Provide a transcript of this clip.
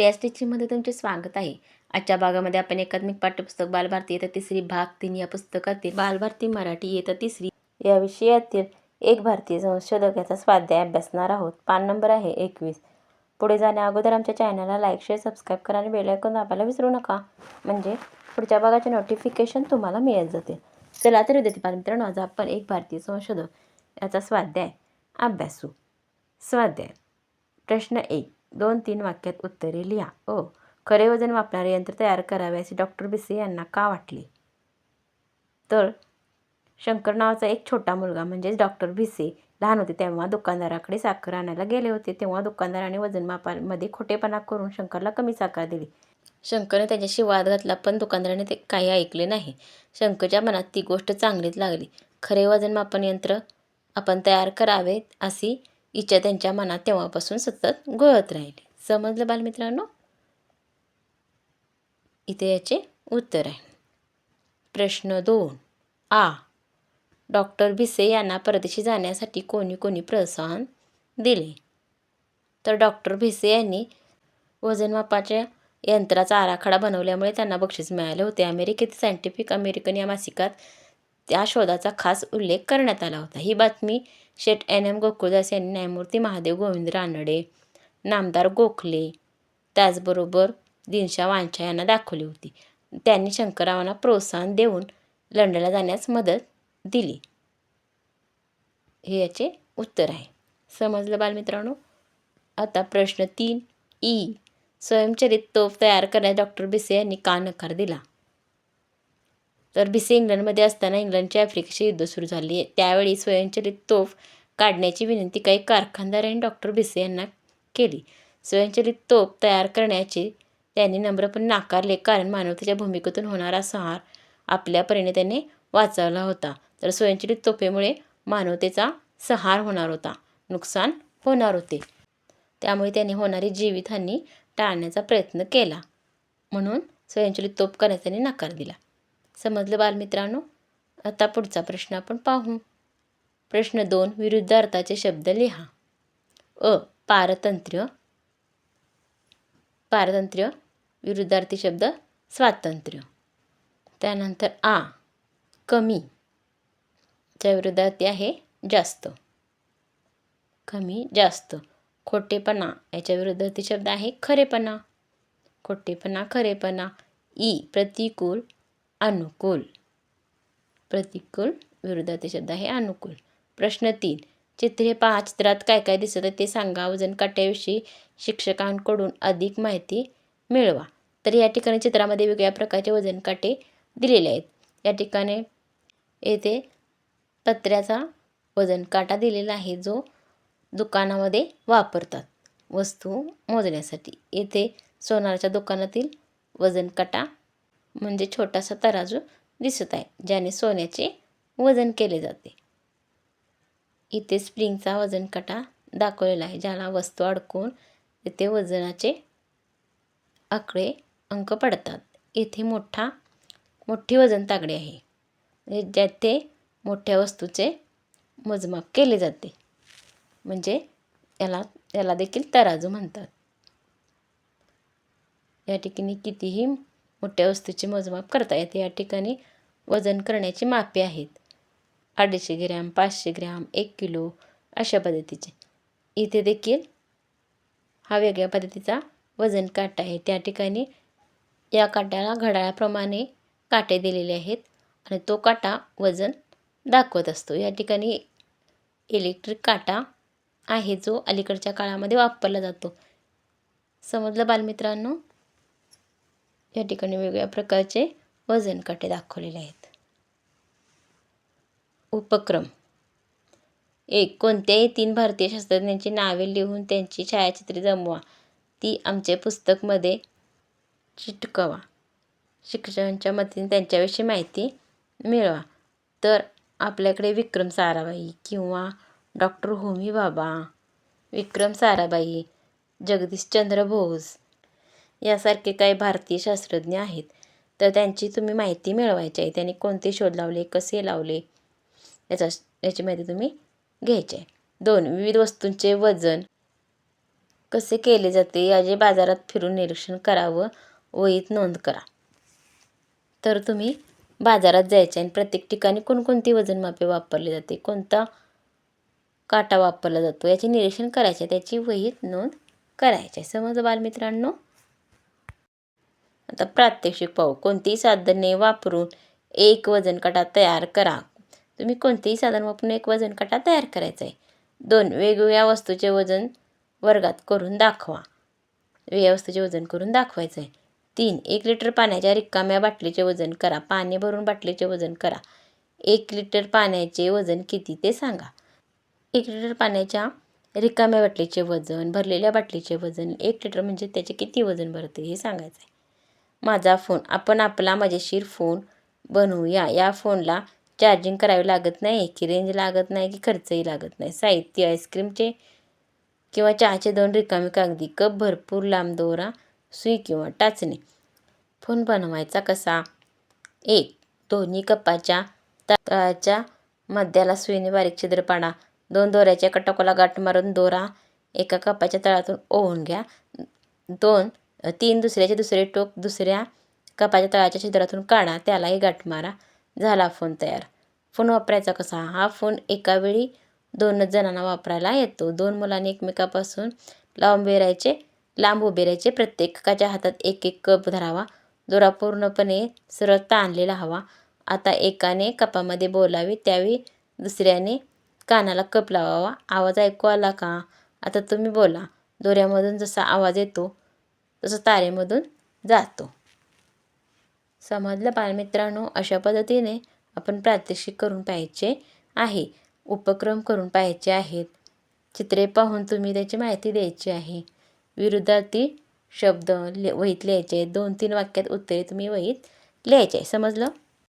प्रिया तुमचे स्वागत आहे. आजच्या भागामध्ये आपण एकात्मिक पाठ्यपुस्तक बालभारती येतं तिसरी भाग तीन या पुस्तकातील बालभारती मराठी येतं तिसरी. या विषयातील एक भारतीय संशोधक याचा स्वाध्याय अभ्यासणार आहोत. पान नंबर आहे एकवीस. पुढे जाण्या अगोदर आमच्या चॅनलला लाईक शेअर सबस्क्राईब करा आणि बेल दाबायला विसरू नका. म्हणजे पुढच्या भागाचे नोटिफिकेशन तुम्हाला मिळत जाते चला तर विद्यार्थी मित्रांनो आज आपण एक भारतीय संशोधक याचा स्वाध्याय अभ्यासू. स्वाध्याय. प्रश्न एक. दोन तीन वाक्यात उत्तरे लिहा. ओ खरे वजन वापणारे यंत्र तयार करावे असे डॉक्टर बिसे यांना का वाटले? तर शंकर नावाचा एक छोटा मुलगा म्हणजेच डॉक्टर भिसे लहान होते तेव्हा दुकानदाराकडे साखर आणायला गेले होते. तेव्हा दुकानदाराने वजनमापामध्ये खोटेपणा करून शंकरला कमी साखर दिली. शंकरने त्याच्याशी वाद घातला पण दुकानदाराने ते काही ऐकले नाही. शंकरच्या मनात ती गोष्ट चांगलीच लागली. खरे वजनमापन यंत्र आपण तयार करावे अशी इच्छा त्यांच्या मनात तेव्हापासून सतत घोळत राहिली. समजलं बालमित्रांनो? इथे याचे उत्तर आहे. प्रश्न दोन. आ. डॉक्टर भिसे यांना परदेशी जाण्यासाठी कोणी कोणी प्रोत्साहन दिले? तर डॉक्टर भिसे यांनी वजनमापाच्या यंत्राचा आराखडा बनवल्यामुळे त्यांना बक्षीस मिळाले होते. अमेरिकेत सायंटिफिक अमेरिकन या मासिकात त्या शोधाचा खास उल्लेख करण्यात आला होता. ही बातमी शेठ एन एम गोकुळदास यांनी न्यायमूर्ती महादेव गोविंद रानडे नामदार गोखले त्याचबरोबर दिनशा वांछा यांना दाखवली होती. त्यांनी शंकररावांना प्रोत्साहन देऊन लंडनला जाण्यास मदत दिली. हे याचे उत्तर आहे. समजलं बालमित्रांनो? आता प्रश्न तीन. ई. स्वयंचलित तोफ तयार करण्यास डॉक्टर बिसे यांनी का नकार दिला? तर बिसे इंग्लंडमध्ये असताना इंग्लंडचे आफ्रिकेशी युद्ध सुरू झाले. त्यावेळी स्वयंचलित तोफ काढण्याची विनंती काही कारखानदार आणि डॉक्टर बिसे यांना केली. स्वयंचलित तोफ तयार करण्याचे त्यांनी नम्रपणे नाकारले कारण मानवतेच्या भूमिकेतून होणारा संहार आपल्या परीने त्याने वाचवला होता. तर स्वयंचलित तोफेमुळे मानवतेचा संहार होणार होता. नुकसान होणार होते. त्यामुळे त्यांनी होणारी जीवितहानी टाळण्याचा प्रयत्न केला. म्हणून स्वयंचलित तोफ करण्यास त्यांनी नकार दिला. समजलं बालमित्रांनो? आता पुढचा प्रश्न आपण पाहू. प्रश्न दोन विरुद्ध अर्थाचे शब्द लिहा. अ पारतंत्र्य. पारतंत्र्य विरुद्धार्थी शब्द स्वातंत्र्य. त्यानंतर आ कमी. च्या विरुद्धार्थी आहे जास्त. कमी जास्त. खोटेपणा. याच्या विरुद्धार्थी शब्द आहे खरेपणा. खोटेपणा खरेपणा. ई प्रतिकूल. अनुकूल. प्रतिकूल विरुद्धार्थी शब्द आहे अनुकूल. प्रश्न तीन. चित्रे पहा चित्रात काय काय दिसत आहे ते सांगा. वजन काट्याविषयी शिक्षकांकडून अधिक माहिती मिळवा. तर या ठिकाणी चित्रामध्ये वेगळ्या प्रकारचे वजन काटे दिलेले आहेत. या ठिकाणी येथे पत्र्याचा वजन काटा दिलेला आहे जो दुकानामध्ये वापरतात वस्तू मोजण्यासाठी. येथे सोनाराच्या दुकानातील वजन काटा म्हणजे छोटासा तराजू दिसत आहे ज्याने सोन्याचे वजन केले जाते. इथे स्प्रिंगचा वजन काटा दाखवलेला आहे ज्याला वस्तू अडकून तिथे वजनाचे आकडे अंक पडतात. येथे मोठा मोठी वजन तागडी आहे म्हणजे ज्याते मोठ्या वस्तूचे मोजमाप केले जाते. म्हणजे याला याला देखील तराजू म्हणतात. या ठिकाणी कितीही मोठ्या वस्तूचे मोजमाप करता येते. या ठिकाणी वजन करण्याची मापे आहेत. अडीचशे ग्रॅम पाचशे ग्रॅम एक किलो अशा पद्धतीचे. इथे देखील हा वेगळ्या पद्धतीचा वजन काटा आहे. त्या ठिकाणी या काट्याला घड्याळाप्रमाणे काटे दिलेले आहेत आणि तो काटा वजन दाखवत असतो. या ठिकाणी इलेक्ट्रिक काटा आहे जो अलीकडच्या काळामध्ये वापरला जातो. समजलं बालमित्रांनो? या ठिकाणी वेगवेगळ्या प्रकारचे वजन काटे दाखवलेले आहेत. उपक्रम. एक कोणत्याही तीन भारतीय शास्त्रज्ञांची नावे लिहून त्यांची छायाचित्रे जमवा. ती आमच्या पुस्तकमध्ये चिटकवा. शिक्षकांच्या मदतीने त्यांच्याविषयी माहिती मिळवा. तर आपल्याकडे विक्रम साराभाई किंवा डॉक्टर होमी बाबा विक्रम साराभाई जगदीशचंद्र बोस यासारखे काही भारतीय शास्त्रज्ञ आहेत. तर त्यांची तुम्ही माहिती मिळवायची आहे. त्यांनी कोणते शोध लावले कसे लावले याचा याची माहिती तुम्ही घ्यायची आहे. दोन विविध वस्तूंचे वजन कसे केले जाते याचे बाजारात फिरून निरीक्षण करावं वहीत नोंद करा. तर तुम्ही बाजारात जायचे आणि प्रत्येक ठिकाणी कोणकोणती वजनमापे वापरली जाते कोणता काटा वापरला जातो याचे निरीक्षण करायचे त्याची वहीत नोंद करायची समज बालमित्रांनो आता प्रात्यक्षिक पाहू. कोणतीही साधने वापरून एक वजन काटा तयार करा. तुम्ही कोणतेही साधन वापरून एक वजन काटा तयार करायचा आहे. दोन वेगवेगळ्या वस्तूचे वजन वर्गात करून दाखवा. वेगळ्या वस्तूचे वजन करून दाखवायचं आहे तीन एक लिटर पाण्याच्या रिकाम्या बाटलीचे वजन करा. पाणी भरून बाटलीचे वजन करा. एक लिटर पाण्याचे वजन किती ते सांगा. एक लिटर पाण्याच्या रिकाम्या बाटलीचे वजन भरलेल्या बाटलीचे वजन एक लिटर म्हणजे त्याचे किती वजन भरते हे सांगायचं आहे माझा फोन. आपण आपला मजेशीर फोन बनवूया. या फोनला चार्जिंग करावी लागत नाही की रेंज लागत नाही की खर्चही लागत नाही. साहित्य आईस्क्रीमचे किंवा चहाचे दोन रिकामी कागदी कप भरपूर लांब दोरा सुई किंवा टाचणी. फोन बनवायचा कसा? एक दोन्ही कपाच्या तळाच्या मध्याला सुईने बारीक छिद्र पाडा. दोन दोऱ्याच्या एका टोकाला गाठ मारून दोरा एका कपाच्या तळातून ओवून घ्या. दोन तीन दुसऱ्याचे दुसरे टोक दुसऱ्या कपाच्या तळाच्या छिद्रातून काढा त्यालाही गाठ मारा. झाला फोन तयार. फोन वापरायचा कसा? हा फोन एकावेळी दोनच जणांना वापरायला येतो. दोन मुलांनी एकमेकापासून लांब उभे राहायचे लांब उभे राहायचे. प्रत्येकाच्या हातात एक एक कप धरावा. दोरा पूर्णपणे सरळ ताणलेला हवा. आता एकाने कपामध्ये बोलावे त्यावेळी दुसऱ्याने कानाला कप लावावा. आवाज ऐकू आला का? आता तुम्ही बोला. दोऱ्यामधून जसा आवाज येतो तसं तारेमधून जातो. समजलं बालमित्रांनो अशा पद्धतीने आपण प्रात्यक्षिक करून पाहायचे आहे. उपक्रम करून पाहायचे आहेत. चित्रे पाहून तुम्ही त्याची माहिती द्यायची आहे. विरुद्धार्थी शब्द ले वहीत लिहायचे आहेत. दोन तीन वाक्यात उत्तरे तुम्ही वहीत लिहायचे आहे. समजलं?